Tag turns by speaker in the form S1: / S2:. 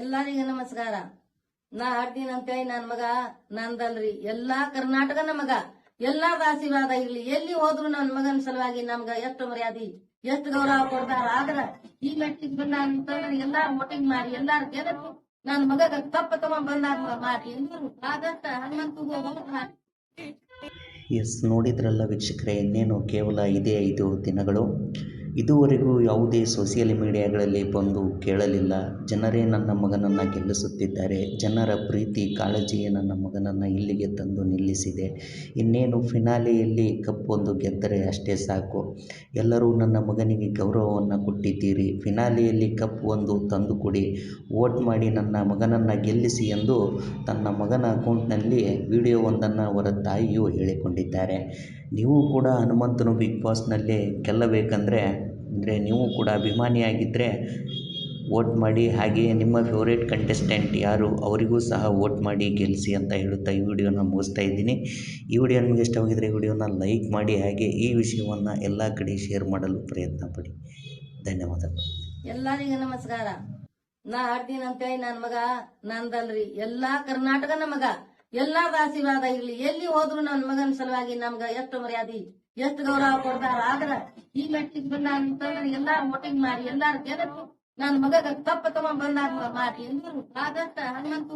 S1: ಎಲ್ಲರಿಗೂ ನಮಸ್ಕಾರ. ನಾ ಹಾಡ್ತೀನಿ ಅಂತೇಳಿ ನನ್ ಮಗ, ನಂದಲ್ರಿ. ಎಲ್ಲಾ ಕರ್ನಾಟಕನ ಮಗ, ಎಲ್ಲಾ ಆಶೀರ್ವಾದ ಇರ್ಲಿ. ಎಲ್ಲಿ ಹೋದ್ರು ನನ್ ಮಗನ ಸಲುವಾಗಿ ನಮ್ಗ ಎಷ್ಟು ಮರ್ಯಾದಿ, ಎಷ್ಟು ಗೌರವ ಕೊಡ್ತಾರ? ಆದ್ರ ಈ ಮೆಟ್ಟಿಗೆ ಬಂದ ಎಲ್ಲಾರ ವೋಟಿಂಗ್ ಮಾಡಿ, ಎಲ್ಲಾರು ಗೆದ್ದು ನನ್ ಮಗಗ ತಪ್ಪ ತಗೊಂಡ್ ಬಂದಾಗ ಮಾಡಿ ಆದಷ್ಟ ಹನುಮಂತು ಹೋಗಿ
S2: ಎಸ್, ನೋಡಿದ್ರಲ್ಲ ವೀಕ್ಷಕರೇ, ಇನ್ನೇನು ಕೇವಲ ಇದೇ ಐದು ದಿನಗಳು. ಇದುವರೆಗೂ ಯಾವುದೇ ಸೋಷಿಯಲ್ ಮೀಡಿಯಾಗಳಲ್ಲಿ ಬಂದು ಕೇಳಲಿಲ್ಲ. ಜನರೇ ನನ್ನ ಮಗನನ್ನು ಗೆಲ್ಲಿಸುತ್ತಿದ್ದಾರೆ. ಜನರ ಪ್ರೀತಿ, ಕಾಳಜಿಯೇ ನನ್ನ ಮಗನನ್ನು ಇಲ್ಲಿಗೆ ತಂದು ನಿಲ್ಲಿಸಿದೆ. ಇನ್ನೇನು ಫಿನಾಲೆಯಲ್ಲಿ ಕಪ್ಪೊಂದು ಗೆದ್ದರೆ ಅಷ್ಟೇ ಸಾಕು. ಎಲ್ಲರೂ ನನ್ನ ಮಗನಿಗೆ ಗೌರವವನ್ನು ಕೊಟ್ಟಿದ್ದೀರಿ. ಫಿನಾಲೆಯಲ್ಲಿ ಕಪ್ ಒಂದು ತಂದು ಕೊಡಿ ವೋಟ್ ಮಾಡಿ ನನ್ನ ಮಗನನ್ನು ಗೆಲ್ಲಿಸಿ ಎಂದು ತನ್ನ ಮಗನ ಅಕೌಂಟ್ನಲ್ಲಿ ವಿಡಿಯೋವೊಂದನ್ನು ಅವರ ತಾಯಿಯು ಹೇಳಿಕೊಂಡಿದ್ದಾರೆ. ನೀವು ಕೂಡ ಹನುಮಂತನು ಬಿಗ್ ಬಾಸ್ನಲ್ಲಿ ಗೆಲ್ಲಬೇಕಂದ್ರೆ, ಅಂದರೆ ನೀವು ಕೂಡ ಅಭಿಮಾನಿಯಾಗಿದ್ದರೆ ವೋಟ್ ಮಾಡಿ, ಹಾಗೆಯೇ ನಿಮ್ಮ ಫೇವ್ರೇಟ್ ಕಂಟೆಸ್ಟೆಂಟ್ ಯಾರು ಅವರಿಗೂ ಸಹ ವೋಟ್ ಮಾಡಿ ಗೆಲ್ಲಿಸಿ ಅಂತ ಹೇಳುತ್ತಾ ಈ ವಿಡಿಯೋನ ಮುಗಿಸ್ತಾ ಇದ್ದೀನಿ. ಈ ವಿಡಿಯೋ ನಿಮಗೆ ಇಷ್ಟವಾಗಿದ್ದರೆ ಈ ವಿಡಿಯೋನ ಲೈಕ್ ಮಾಡಿ, ಹಾಗೆ ಈ ವಿಷಯವನ್ನು ಎಲ್ಲ ಕಡೆ ಶೇರ್ ಮಾಡಲು ಪ್ರಯತ್ನ ಪಡಿ. ಧನ್ಯವಾದಗಳು.
S1: ಎಲ್ಲರಿಗೂ ನಮಸ್ಕಾರ. ನಾ ಹಾಡ್ತೀನಿ ಅಂತೇಳಿ ನನ್ನ ಮಗ ನಂದಲ್ರಿ. ಎಲ್ಲ ಕರ್ನಾಟಕನ ಮಗ. ಎಲ್ಲಾರ ಆಶೀರ್ವಾದ ಇರ್ಲಿ, ಎಲ್ಲಿ ಹೋದ್ರು ನನ್ ಮಗನ ಸಲುವಾಗಿ ನಮ್ಗ ಎಷ್ಟು ಮರ್ಯಾದಿ, ಎಷ್ಟು ಗೌರವ ಕೊಡ್ತಾರ? ಆದ್ರ ಈ ಮೆಟ್ಟಿಗೆ ಬಂದ ಅಂತಂದ್ರೆ ಎಲ್ಲಾರು ಮಾಡಿ, ಎಲ್ಲಾರು ಗೆದ್ದು ನನ್ ಮಗಗ ತಪ್ಪ ತಗೊಂಡ್ ಬಂದಾಗ ಮಾಡಿ ಎಲ್ಲರೂ ಆದಷ್ಟ ಹನುಮಂತು